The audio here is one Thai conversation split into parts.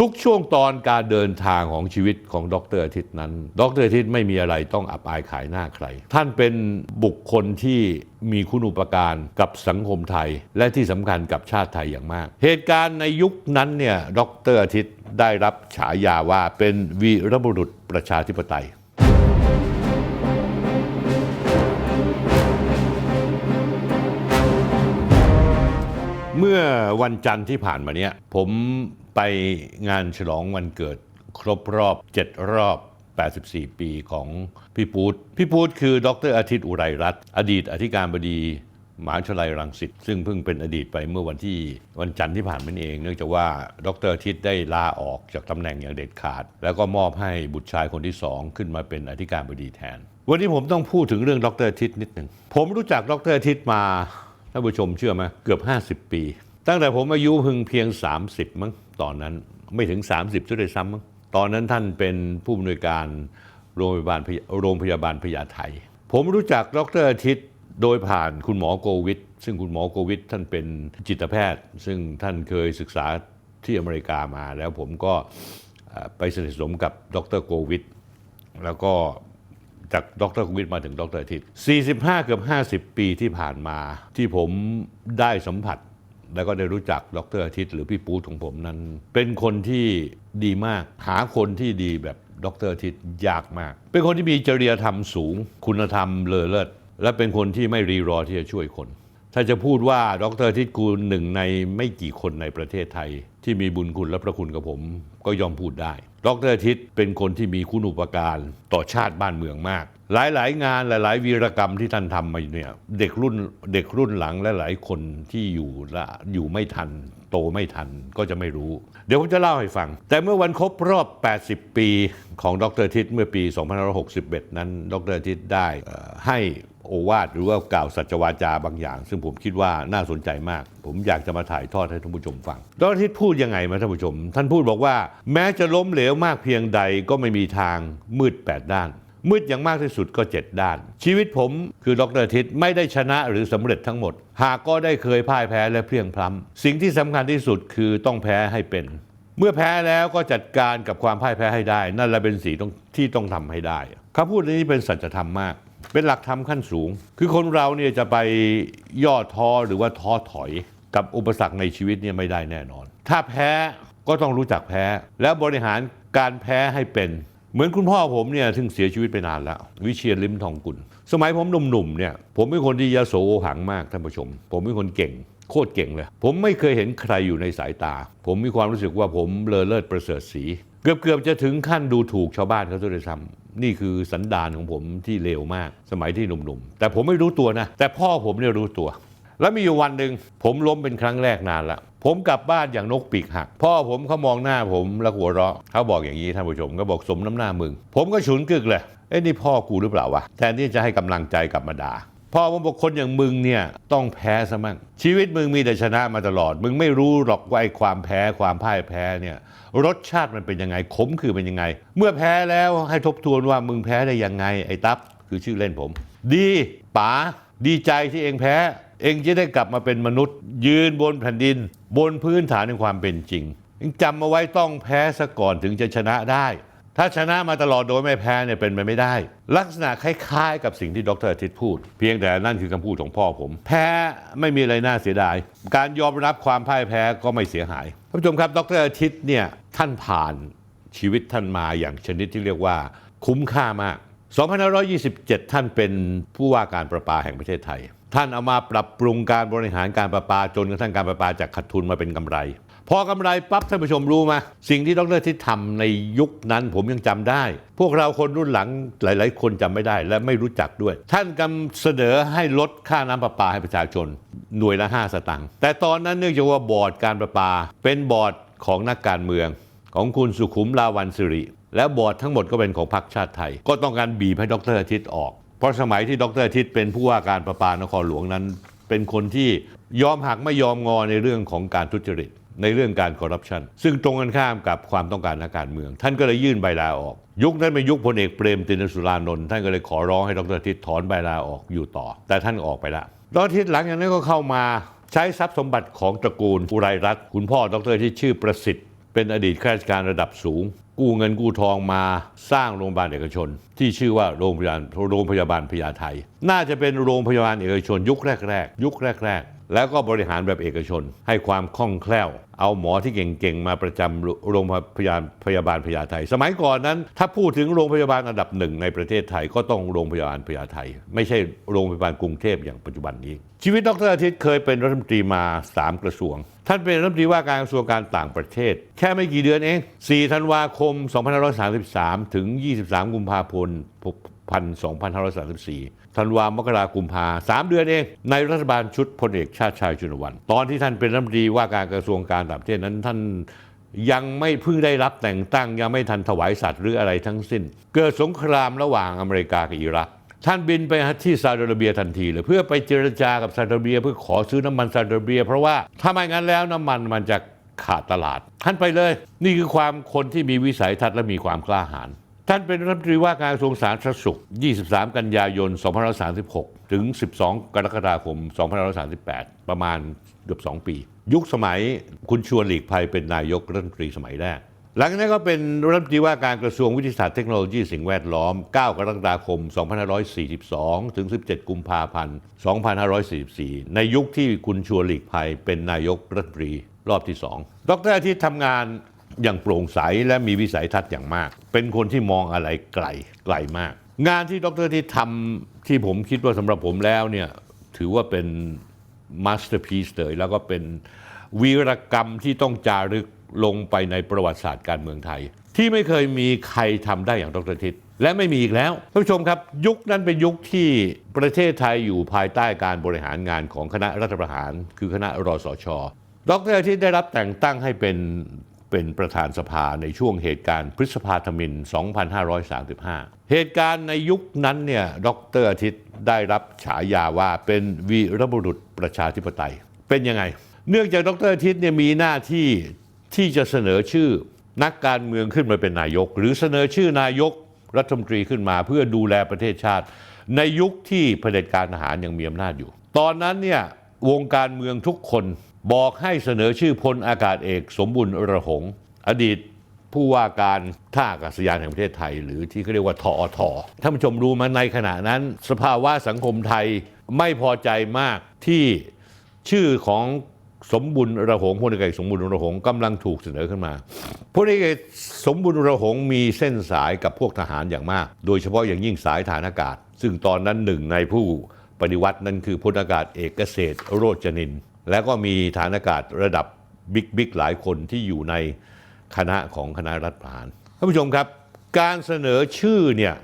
ทุกช่วงตอนการเดินทางของชีวิตของดรอาทิตย์นั้น ดรอาทิตย์ไม่มีอะไรต้องอับอายขายหน้าใคร ท่านเป็นบุคคลที่มีคุณอุปการกับสังคมไทย และที่สำคัญกับชาติไทยอย่างมาก เหตุการณ์ในยุคนั้นเนี่ยดรอาทิตย์ได้รับฉายาว่าเป็นวีรบุรุษประชาธิปไตยเมื่อวันจันทร์ที่ผ่านมาเนี้ยผม ไปงานฉลองวันเกิดครบรอบ 7 รอบ 84 ปีของพี่ปูดพี่ปูดคือดรอาทิตย์อุไรรัตน์อดีตอธิการบดีมหาวิทยาลัยรังสิตซึ่งเพิ่งเป็นอดีตไปเมื่อวันที่วันจันทร์ที่ผ่านมานี่เอง เนื่องจากว่าดรอาทิตย์ได้ลาออกจากตำแหน่งอย่างเด็ดขาด แล้วก็มอบให้บุตรชายคนที่สองขึ้นมาเป็นอธิการบดีแทน วันนี้ผมต้องพูดถึงเรื่องดรอาทิตย์นิดหนึ่งผมรู้จักดรอาทิตย์มาท่านผู้ชมเชื่อไหมเกือบ 50 ปี ตั้งแต่ผมอายุเพึงเพียง 30 มั้งตอนนั้นไม่ถึง 30ซะด้วยซ้ำมั้งตอนนั้นท่านเป็นผู้อำนวยการโรงพยาบาลโรงพยาบาลพญาไทผมรู้จักดรอาทิตย์โดยผ่านคุณหมอโกวิทซึ่งคุณหมอโกวิทท่านเป็นจิตแพทย์ ซึ่งท่านเคยศึกษาที่อเมริกามาแล้วผมก็ไปสนิทสนมกับดรโกวิทแล้วก็จากดรโควิดมาถึงดรอาทิตย์45 เกือบ 50 ปีที่ผ่านมาที่ผมได้สัมผัส แล้วก็ได้รู้จักดรอาทิตย์หรือพี่ปูของผมนั้น เป็นคนที่ดีมาก หาคนที่ดีแบบดรอาทิตย์ยากมาก เป็นคนที่มีจริยธรรมสูง คุณธรรมเลอเลิศและเป็นคนที่ไม่รีรอที่จะช่วยคน ถ้าจะพูดว่าดรอาทิตย์กูหนึ่งในไม่กี่คนในประเทศไทย ที่มีบุญคุณและพระคุณกับผม ก็ยอมพูดได้ดรอาทิตย์เป็นคนที่มีคุณอุปการต่อชาติบ้านเมืองมาก หลายๆ งานหลาย ๆ วีรกรรมที่ท่านทำมาเนี่ยเด็กรุ่นเด็กรุ่นหลังและหลายคนที่อยู่ละอยู่ไม่ทัน โตไม่ทันก็จะไม่รู้ เดี๋ยวผมจะเล่าให้ฟัง แต่เมื่อวันครบรอบ 80 ปีของดรทิตย์เมื่อปี 2561 นั้น ดรทิตย์ได้ให้โอวาทหรือว่ากล่าวสัจวาจาบางอย่าง ซึ่งผมคิดว่าน่าสนใจมาก ผมอยากจะมาถ่ายทอดให้ท่านผู้ชมฟังดรทิตย์พูดยังไงมาท่านผู้ชม ท่านพูดบอกว่า แม้จะล้มเหลวมากเพียงใดก็ไม่มีทางมืด8ด้าน มืดอย่างมากที่สุดก็ 7 ด้าน ชีวิตผมคือดรอทิตไม่ได้ชนะหรือสำเร็จทั้งหมด หากก็ได้เคยพ่ายแพ้และเพลียงพล้ำสิ่งที่สำคัญที่สุดคือต้องแพ้ให้เป็น เมื่อแพ้แล้วก็จัดการกับความพ่ายแพ้ให้ได้ นั่นแหละเป็นสิ่งที่ต้องทำให้ได้คำพูดนี้เป็นสัจธรรมมาก เป็นหลักธรรมขั้นสูง คือคนเราเนี่ยจะไปย่อท้อหรือว่าท้อถอย กับอุปสรรคในชีวิตเนี่ยไม่ได้แน่นอน ถ้าแพ้ก็ต้องรู้จักแพ้ แล้วบริหารการแพ้ให้เป็น เหมือนคุณพ่อผมเนี่ยซึ่งเสียชีวิตไปนานแล้ว วิเชียรลิมทองกุล สมัยผมหนุ่มๆเนี่ยผมเป็นคนที่ยโสโอหังมากท่านผู้ชม ผมเป็นคนเก่ง โคตรเก่งเลย ผมไม่เคยเห็นใครอยู่ในสายตา ผมมีความรู้สึกว่าผมเลอเลิศประเสริฐสี เกือบๆจะถึงขั้นดูถูกชาวบ้านเขาด้วยซ้ำนี่คือสันดานของผมที่เลวมาก สมัยที่หนุ่มๆ แต่ผมไม่รู้ตัวนะ แต่พ่อผมเนี่ยรู้ตัว แล้วมีอยู่วันหนึ่งผมล้มเป็นครั้งแรกนานละ ผมกลับบ้านอย่างนกปีกหัก พ่อผมเขามองหน้าผมแล้วหัวเราะเขาบอกอย่างนี้ท่านผู้ชมก็บอกสมน้ำหน้ามึง ผมก็ฉุนกึกเลยเอ้นี่พ่อกูหรือเปล่าวะแทนที่จะให้กำลังใจกลับมาด่าพ่อผมบอกคนอย่างมึงเนี่ยต้องแพ้ซะมั่งชีวิตมึงมีแต่ชนะมาตลอด มึงไม่รู้หรอกว่าไอ้ความแพ้ความพ่ายแพ้เนี่ยรสชาติมันเป็นยังไงขมคือเป็นยังไง เมื่อแพ้แล้วให้ทบทวนว่ามึงแพ้ได้ยังไงไอ้ตั๊บคือชื่อเล่นผม ดีป๋าดีใจที่เองแพ้ เองจะได้กลับมาเป็นมนุษย์ ยืนบนแผ่นดิน บนพื้นฐานในความเป็นจริงเองจำเอาไว้ต้องแพ้ซะก่อนถึงจะชนะได้ ถ้าชนะมาตลอดโดยไม่แพ้เนี่ยเป็นไปไม่ได้ ลักษณะคล้ายๆ กับสิ่งที่ดรอาทิตย์พูด เพียงแต่นั่นคือคำพูดของพ่อผม แพ้ไม่มีอะไรน่าเสียดาย การยอมรับความพ่ายแพ้ก็ไม่เสียหายท่านผู้ชมครับดรอาทิตย์เนี่ยท่านผ่านชีวิตท่านมาอย่างชนิดที่เรียกว่า คุ้มค่ามาก2527 ท่านเป็นผู้ว่าการประปาแห่งประเทศไทย ท่านเอามาปรับปรุงการบริหารการประปาจนกระทั่งการประปาจากขาดทุนมาเป็นกำไร พอกำไรปั๊บท่านผู้ชมรู้ไหมสิ่งที่ดรที่ทำในยุคนั้นผมยังจำได้ พวกเราคนรุ่นหลังหลาย ๆ คนจำไม่ได้และไม่รู้จักด้วย ท่านกำเสนอให้ลดค่าน้ำประปาให้ประชาชน หน่วยละ 5 สตางค์แต่ตอนนั้นเนื่องจากว่าบอร์ดการประปา เป็นบอร์ดของนักการเมือง ของคุณสุขุมลาวันสิริและบอร์ดทั้งหมดก็เป็นของพรรคชาติไทย ก็ต้องการบีบให้ดรอาทิตย์ออก ราะสมัยที่ดรอาทิตย์เป็นผู้ว่าการประปานครหลวงนั้น เป็นคนที่ยอมหักไม่ยอมงอในเรื่องของการทุจริตในเรื่องการคอร์รัปชันซึ่งตรงกันข้ามกับความต้องการนักการเมือง ท่านก็เลยยื่นใบลาออก ยุคนั้นเป็นยุคพลเอกเปรมตินสุรานนท์ท่านก็เลยขอร้องให้ดรอาทิตย์ถอนใบลาออกอยู่ต่อ แต่ท่านออกไปแล้วดรอาทิตย์หลังจากนั้นก็เข้ามาใช้ทรัพย์สมบัติของตระกูลอุไรรัตน์คุณพ่อดรที่ชื่อประสิทธิ์เป็นอดีตข้าราชการระดับสูง กู้เงินกู้ทองมาสร้างโรงพยาบาลเอกชน ที่ชื่อว่าโรงพยาบาลโรงพยาบาลพญาไทน่าจะเป็นโรงพยาบาลเอกชนยุคแรก ๆ ยุคแรก ๆ แล้วก็บริหารแบบเอกชน ให้ความคล่องแคล่ว เอาหมอที่เก่งๆ มาประจำโรงพยาบาลพยาบาลพญาไทสมัยก่อนนั้น ถ้าพูดถึงโรงพยาบาลอันดับหนึ่งในประเทศไทยก็ต้องโรงพยาบาลพญาไทไม่ใช่โรงพยาบาลกรุงเทพอย่างปัจจุบันนี้ ชีวิตดรอาทิตย์เคยเป็นรัฐมนตรีมา 3 กระทรวง ท่านเป็นรัฐมนตรีว่าการกระทรวงการต่างประเทศ แค่ไม่กี่เดือนเอง 4 ธันวาคม 2533 ถึง 23 กุมภาพันธ์พัน2534 ธันวามกรากุมภาสามเดือนเอง ในรัฐบาลชุดพลเอกชาติชายชุนวัน ตอนที่ท่านเป็นรัฐมนตรีว่าการกระทรวงการต่างประเทศนั้นท่านยังไม่เพิ่งได้รับแต่งตั้งยังไม่ทันถวายสัตว์หรืออะไรทั้งสิ้น เกิดสงครามระหว่างอเมริกากับอิรักท่านบินไปที่ซาอุดิอาระเบียทันทีเลยเพื่อไปเจรจากับซาอุดิอาระเบีย เพื่อขอซื้อน้ำมันซาอุดิอาระเบีย เพราะว่าถ้าไม่งั้นแล้วน้ำมันมันจะขาดตลาด ท่านไปเลย นี่คือความคนที่มีวิสัยทัศน์และมีความกล้าหาญ ท่านเป็นรัฐมนตรีว่าการกระทรวงสาธารณสุข 23 กันยายน 2536 ถึง 12 กรกฎาคม 2538 ประมาณเกือบ 2 ปี ยุคสมัยคุณชวนหลีกภัยเป็นนายกรัฐมนตรีสมัยแรก หลังจากนั้นก็เป็นรัฐมนตรีว่าการกระทรวงวิทยาศาสตร์เทคโนโลยีสิ่งแวดล้อม 9 กรกฎาคม 2542 ถึง 17 กุมภาพันธ์ 2544 ในยุคที่คุณชวนหลีกภัยเป็นนายกรัฐมนตรีรอบที่ 2 ดรอาทิตย์ทำงาน อย่างโปร่งใสและมีวิสัยทัศน์อย่างมาก เป็นคนที่มองอะไรไกลไกลมาก งานที่ดรที่ทำที่ผมคิดว่าสำหรับผมแล้วเนี่ยถือว่าเป็นมาสเตอร์พี e เลยแล้วก็เป็นวีรกรรมที่ต้องจารึกลงไปในประวัติศาสตร์การเมืองไทย ที่ไม่เคยมีใครทำได้อย่างดรทิศและไม่มีอีกแล้วท่านผู้ชมครับ ยุคนั้นเป็นยุคที่ประเทศไทยอยู่ภายใต้การบริหารงานของคณะรัฐประหาร คือคณะรอสชดรอาทิตย์ได้รับแต่งตั้งให้เป็น เป็นประธานสภาในช่วงเหตุการณ์พฤษภาธมิน 2535 เหตุการณ์ในยุคนั้นเนี่ยดรอาทิตย์ได้รับฉายาว่าเป็นวีรบุรุษประชาธิปไตย เป็นยังไง เนื่องจากดรอาทิตย์เนี่ยมีหน้าที่ที่จะเสนอชื่อนักการเมืองขึ้นมาเป็นนายก หรือเสนอชื่อนายกรัฐมนตรีขึ้นมา เพื่อดูแลประเทศชาติ ในยุคที่เผด็จการทหารยังมีอำนาจอยู่ ตอนนั้นเนี่ยวงการเมืองทุกคน บอกให้เสนอชื่อพลอากาศเอกสมบุญระหง อดีตผู้ว่าการท่าอากาศยานแห่งประเทศไทย หรือที่เขาเรียกว่าทอทท่านผู้ชมรู้มาในขณะนั้น สภาวะสังคมไทยไม่พอใจมากที่ชื่อของสมบุญระหงพลเอกสมบุญระหงกำลังถูกเสนอขึ้นมาพลเอกสมบุญระหงมีเส้นสายกับพวกทหารอย่างมาก โดยเฉพาะอย่างยิ่งสายฐานอากาศ ซึ่งตอนนั้นหนึ่งในผู้ปฏิวัตินั้นคือพลอากาศเอกเกษตรโรจนินท แล้วก็มีฐานอากาศระดับบิ๊กบิ๊กหลายคนที่อยู่ในคณะของคณะรัฐประหารท่านผู้ชมครับ การเสนอชื่อเนี่ย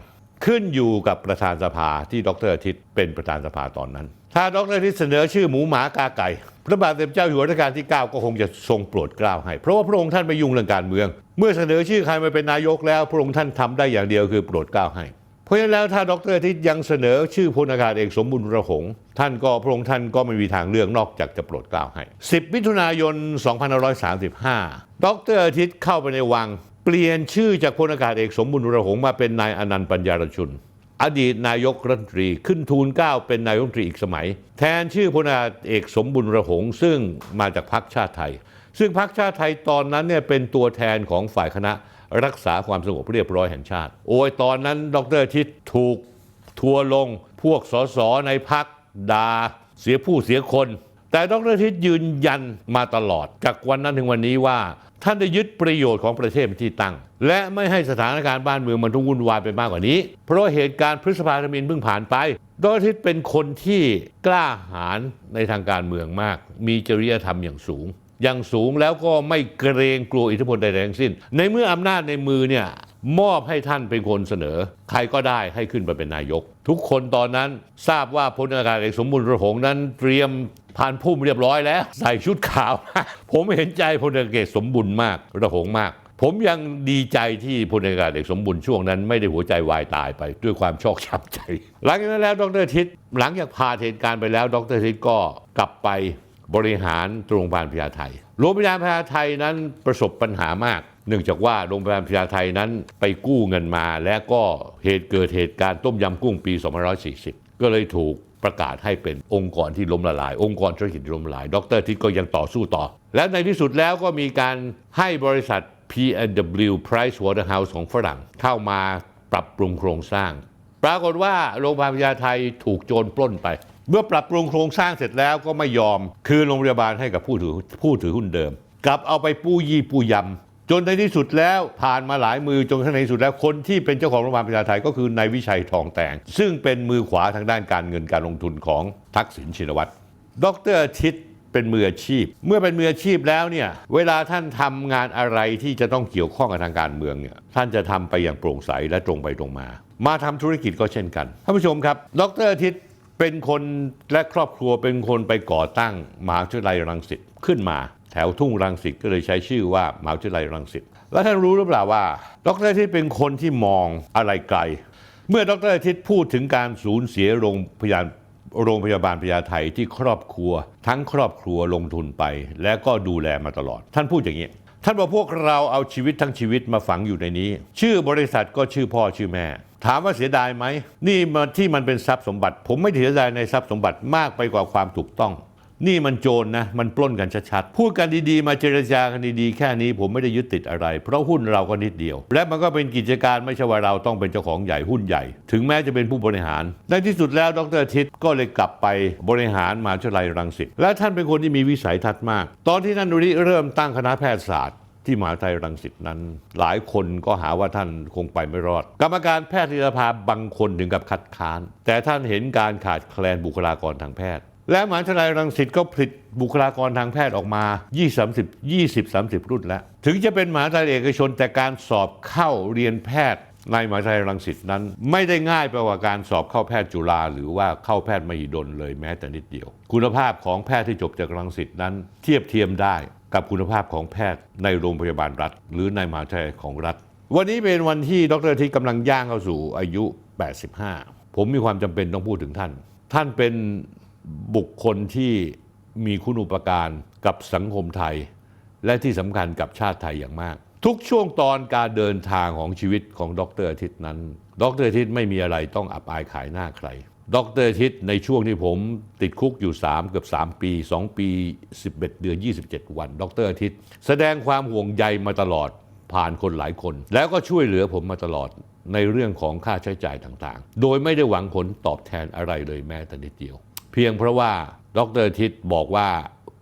ขึ้นอยู่กับประธานสภาที่ดรอาทิตย์เป็นประธานสภาตอนนั้น ถ้าดรอาทิตย์เสนอชื่อหมูหมากาไก่ พระบาทสมเด็จเจ้าอยู่หัวรัชกาลที่ 9 ก็คงจะทรงโปรดเกล้าให้ เพราะว่าพระองค์ท่านไม่ยุ่งเรื่องการเมือง เมื่อเสนอชื่อใครมาเป็นนายกแล้ว พระองค์ท่านทำได้อย่างเดียวคือโปรดเกล้าให้ ราะฉะนั้นแล้วถ้าดรอาทิตย์ยังเสนอชื่อพลอากาศเอกสมบุญระหง ท่านก็พระองค์ท่านก็ไม่มีทางเลือกนอกจากจะโปรดเกล้าให้ 10 มิถุนายน 2535 ดรอาทิตย์เข้าไปในวัง เปลี่ยนชื่อจากพลอากาศเอกสมบุญระหงมาเป็นนายอนันต์ปัญญารชุน อดีตนายกรัฐมนตรีขึ้นทูลเกล้าเป็นนายกรัฐมนตรีอีกสมัย แทนชื่อพลอากาศเอกสมบุญระหง ซึ่งมาจากพรรคชาติไทย ซึ่งพรรคชาติไทยตอนนั้นเนี่ยเป็นตัวแทนของฝ่ายคณะ รักษาความสงบเรียบร้อยแห่งชาติ โอ้ยตอนนั้นดรอาทิตถูกทัวลงพวกสสในพักดาเสียผู้เสียคน แต่ดรอาทิตยืนยันมาตลอด จากวันนั้นถึงวันนี้ว่า ท่านได้ยึดประโยชน์ของประเทศเป็นที่ตั้ง และไม่ให้สถานการณ์บ้านเมืองมันต้องวุ่นวายไปมากกว่านี้ เพราะเหตุการณ์พฤษภาธมินเพิ่งผ่านไปดรอาทิตเป็นคนที่กล้าหาญในทางการเมืองมาก มีจริยธรรมอย่างสูง อย่างสูงแล้วก็ไม่เกรงกลัวอิทธิพลใดๆทั้งสิ้น ในเมื่ออำนาจในมือเนี่ยมอบให้ท่านเป็นคนเสนอ ใครก็ได้ให้ขึ้นมาเป็นนายก ทุกคนตอนนั้นทราบว่าพลอากาศเอกสมบูรณ์ระหงนั้นเตรียมผ่านพุ่มเรียบร้อยแล้ว ใส่ชุดขาว ผมเห็นใจพลอากาศเอกสมบูรณ์มากระหงมาก ผมยังดีใจที่พลอากาศเอกสมบูรณ์ช่วงนั้นไม่ได้หัวใจวายตายไปด้วยความชอกช้ำใจ หลังจากนั้นแล้วดรทิศหลังจากผ่านเหตุการณ์ไปแล้ว ดรทิศก็กลับไป บริหารโรงพยาบาลพญาไทโรงพยาบาลพญาไทนั้นประสบปัญหามากเนื่องจากว่าโรงพยาบาลพญาไทนั้นไปกู้เงินมา และก็เหตุเกิดเหตุการณ์ต้มยำกุ้งปี2540 ก็เลยถูกประกาศให้เป็นองค์กรที่ล้มละลาย องค์กรธุรกิจล้มละลาย ดรทิศก็ยังต่อสู้ต่อ และในที่สุดแล้วก็มีการให้บริษัท P&W Price Waterhouse ของฝรั่งเข้ามาปรับปรุงโครงสร้าง ปรากฏว่าโรงพยาบาลพญาไทถูกโจรปล้นไป เมื่อปรับปรุงโครงสร้างเสร็จแล้วก็ไม่ยอม คืนโรงพยาบาลให้กับผู้ถือผู้ถือหุ้นเดิม กลับเอาไปปู้ยี่ปู้ยำจนในที่สุดแล้วผ่านมาหลายมือจนในที่สุดแล้วคนที่เป็นเจ้าของโรงพยาบาลพญาไทยก็คือนายวิชัยทองแตงซึ่งเป็นมือขวาทางด้านการเงินการลงทุนของทักษิณชินวัตรดรทิศเป็นมืออาชีพ เมื่อเป็นมืออาชีพแล้วเนี่ยเวลาท่านทำงานอะไรที่จะต้องเกี่ยวข้องกับทางการเมืองเนี่ยท่านจะทำไปอย่างโปร่งใสและตรงไปตรงมา มาทำธุรกิจก็เช่นกันท่านผู้ชมครับ ดรอาทิศ เป็นคนและครอบครัวเป็นคนไปก่อตั้งมหาวิทยาลัยรังสิตขึ้นมา แถวทุ่งรังสิตก็เลยใช้ชื่อว่ามหาวิทยาลัยรังสิตแล้วท่านรู้หรือเปล่าว่า ดรทิศเป็นคนที่มองอะไรไกล เมื่อดรอาทิตย์พูดถึงการสูญเสียโรงพยาบาลโรงพยาบาลพญาไทที่ครอบครัว ทั้งครอบครัวลงทุนไป และก็ดูแลมาตลอด ท่านพูดอย่างนี้ท่านบอกพวกเราเอาชีวิตทั้งชีวิตมาฝังอยู่ในนี้ ชื่อบริษัทก็ชื่อพ่อชื่อแม่ ถามว่าเสียดายไหมนี่มันที่มันเป็นทรัพย์สมบัติ ผมไม่เสียดายในทรัพย์สมบัติมากไปกว่าความถูกต้อง นี่มันโจรนะมันปล้นกันชัดๆพูดกันดีๆ มาเจรจากันดีๆแค่นี้ผมไม่ได้ยึดติดอะไร เพราะหุ้นเราก็นิดเดียว และมันก็เป็นกิจการไม่ใช่ว่าเราต้องเป็นเจ้าของใหญ่หุ้นใหญ่ ถึงแม้จะเป็นผู้บริหาร ในที่สุดแล้วดรทิตก็เลยกลับไปบริหารมหาวิทยาลัยรังสิตและท่านเป็นคนที่มีวิสัยทัศน์มาก ตอนที่ท่านริเริ่มตั้งคณะแพทยศาสตร์ ที่มหาวิทยาลัยรังสิตนั้น หลายคนก็หาว่าท่านคงไปไม่รอด กรรมการแพทยสภาบางคนถึงกับคัดค้าน แต่ท่านเห็นการขาดแคลนบุคลากรทางแพทย์ และมหาวิทยาลัยรังสิตก็ผลิตบุคลากรทางแพทย์ออกมา 20 30 20 30 รุ่นแล้ว ถึงจะเป็นมหาวิทยาลัยเอกชนแต่การสอบเข้าเรียนแพทย์ในมหาวิทยาลัยรังสิตนั้น ไม่ได้ง่ายไปกว่าการสอบเข้าแพทย์จุฬาหรือว่าเข้าแพทย์มหิดลเลยแม้แต่นิดเดียว คุณภาพของแพทย์ที่จบจากรังสิตนั้น เทียบเทียมได้ กับคุณภาพของแพทย์ในโรงพยาบาลรัฐ หรือในมหาวิทยาลัยของรัฐ วันนี้เป็นวันที่ดรทิศกำลังย่างเข้าสู่อายุ 85 ผมมีความจำเป็นต้องพูดถึงท่าน ท่านเป็นบุคคลที่มีคุณอุปการกับสังคมไทย และที่สำคัญกับชาติไทยอย่างมาก ทุกช่วงตอนการเดินทางของชีวิตของดรอาทิตย์นั้น ดรอาทิตย์ไม่มีอะไรต้องอับอายขายหน้าใคร ดรอาทิตย์ในช่วงที่ผมติดคุกอยู่ 3 เกือบ 3 ปี 2 ปี 11 เดือน 27 วัน ดรอาทิตย์แสดงความห่วงใยมาตลอดผ่านคนหลายคน แล้วก็ช่วยเหลือผมมาตลอดในเรื่องของค่าใช้จ่ายต่างๆ โดยไม่ได้หวังผลตอบแทนอะไรเลยแม้แต่นิดเดียว เพียงเพราะว่าดรอาทิตย์บอกว่า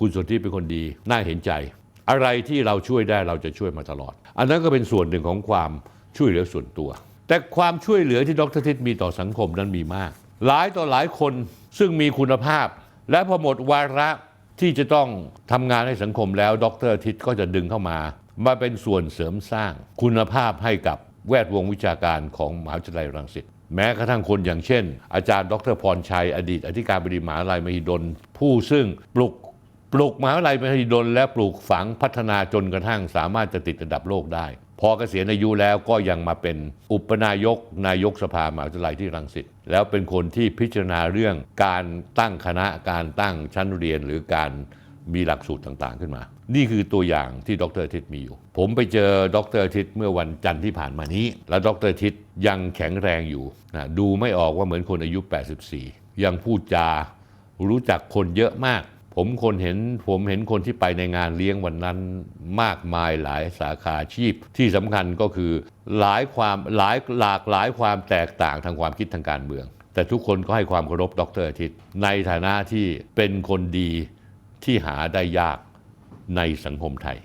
คุณสนธิเป็นคนดี น่าเห็นใจ อะไรที่เราช่วยได้เราจะช่วยมาตลอด อันนั้นก็เป็นส่วนหนึ่งของความช่วยเหลือส่วนตัว แต่ความช่วยเหลือที่ดรทิศมีต่อสังคมนั้นมีมาก หลายต่อหลายคนซึ่งมีคุณภาพ และพอหมดวาระที่จะต้องทำงานให้สังคมแล้ว ดรทิศก็จะดึงเข้ามา มาเป็นส่วนเสริมสร้างคุณภาพให้กับแวดวงวิชาการของมหาวิทยาลัยรังสิตแม้กระทั่งคนอย่างเช่น อาจารย์ ดรพรชัย อดีต อธิการบดีมหาวิทยาลัยมหิดล ผู้ซึ่งปลุกปลุกมหาวิทยาลัยมหิดล และปลูกฝังพัฒนาจนกระทั่งสามารถจะติดระดับโลกได้ พอเกษียณอายุแล้วก็ยังมาเป็นอุปนายกนายกสภามหาวิทยาลัยที่รังสิตแล้วเป็นคนที่พิจารณาเรื่องการตั้งคณะการตั้งชั้นเรียนหรือการมีหลักสูตรต่างๆขึ้นมา นี่คือตัวอย่างที่ดรอาทิตย์มีอยู่ ผมไปเจอดรอาทิตย์เมื่อวันจันทร์ที่ผ่านมานี้ และดรอาทิตย์ยังแข็งแรงอยู่นะดูไม่ออกว่าเหมือนคนอายุ 84 ยังพูดจารู้จักคนเยอะมาก ผมคนเห็นผมเห็นคนที่ไปในงานเลี้ยงวันนั้นมากมายหลายสาขาอาชีพ ที่สำคัญก็คือหลายความหลายหลากหลายความแตกต่างทางความคิดทางการเมือง แต่ทุกคนก็ให้ความเคารพดรอาทิตย์ ในฐานะที่เป็นคนดีที่หาได้ยากในสังคมไทย